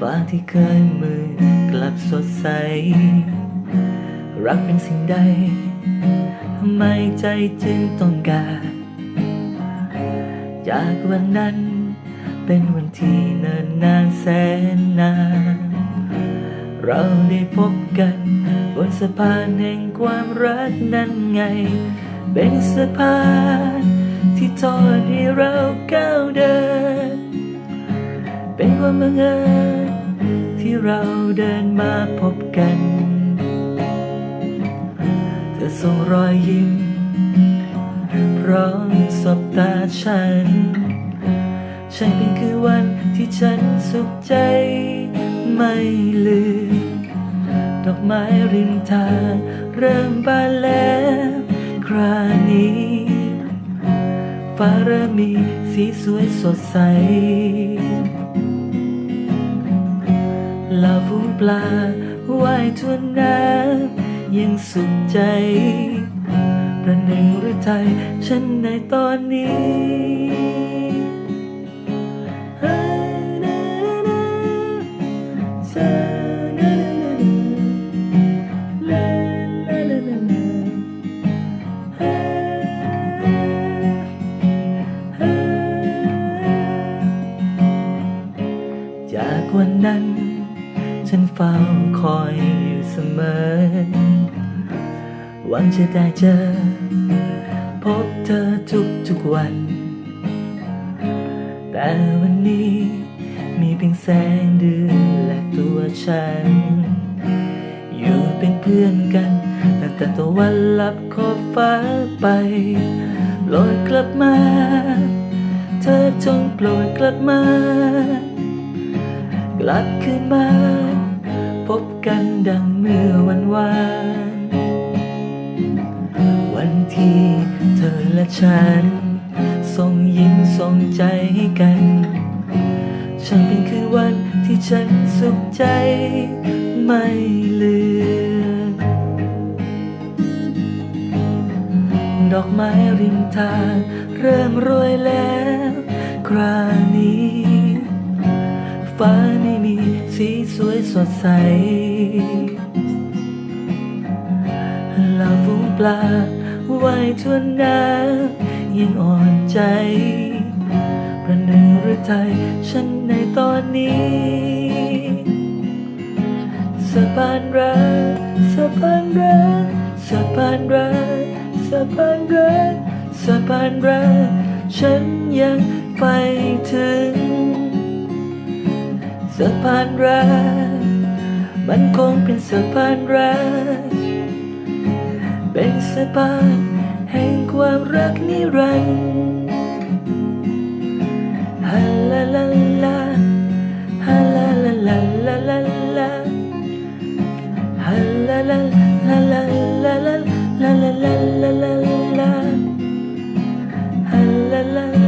ฟ้าที่เคยมืดกลับสดใส รักเป็นสิ่งใดทำไมใจจึงต้องการ จากวันนั้นเป็นวันที่เนิ่นนานแสนนาน เราได้พบกันบนสะพานแห่งความรักนั้นไง เป็นสะพานที่ทอดให้เราก้าวเดิน เป็นความบังเอิญที่เราเดินมาพบกัน เธอส่งรอยยิ้ม พร้อมสบตาฉันใช่เป็นคือวันที่ฉันสุขใจไม่ลืม ดอกไม้ริมทางเริ่มบานแล้วครานี้ฟ้าเริ่มมีสีสวยสดใส ลาฟูปลาว่ายทวนน้ำยังสุขใจ ประหนึ่งหรือไทยฉันในตอนนี้จากวันนั้น เฝ้าคอยอยู่เสมอ หวังจะได้เจอ พบเธอทุกทุกๆวัน แต่วันนี้มีเพียงแสงเดือนและตัวฉัน อยู่เป็นเพื่อนกัน ตั้งแต่ตะวันลับขอบฟ้าไปโปรดกลับมา เธอจงโปรดกลับมา กลับคืนมา พบกันดังเมื่อวันวาน วันที่เธอและฉัน ส่งยิ้มส่งใจให้กัน ฉันเป็นคือวันที่ฉันสุขใจไม่ลืมดอกไม้ริมทางเริ่มโรยแล้ว ครานี้ฟ้า สีสวยสดใสลาฟูงปลาว่ายทวนน้ำยังอ่อนใจ ประหนึ่งหรือไทยฉันในตอนนี้สะพานรักสะพานรักสะพานรักสะพานรักสะพานรักฉันยังไปถึง สะพานรักมันคงเป็นสะพานรัก เป็นสะพานแห่งความรักนิรันดร์ฮาลาลาลาฮาลาลาลาลาลาลาฮาลาลาลาลาลาลาลาลาลาลาลาลาฮาลาลา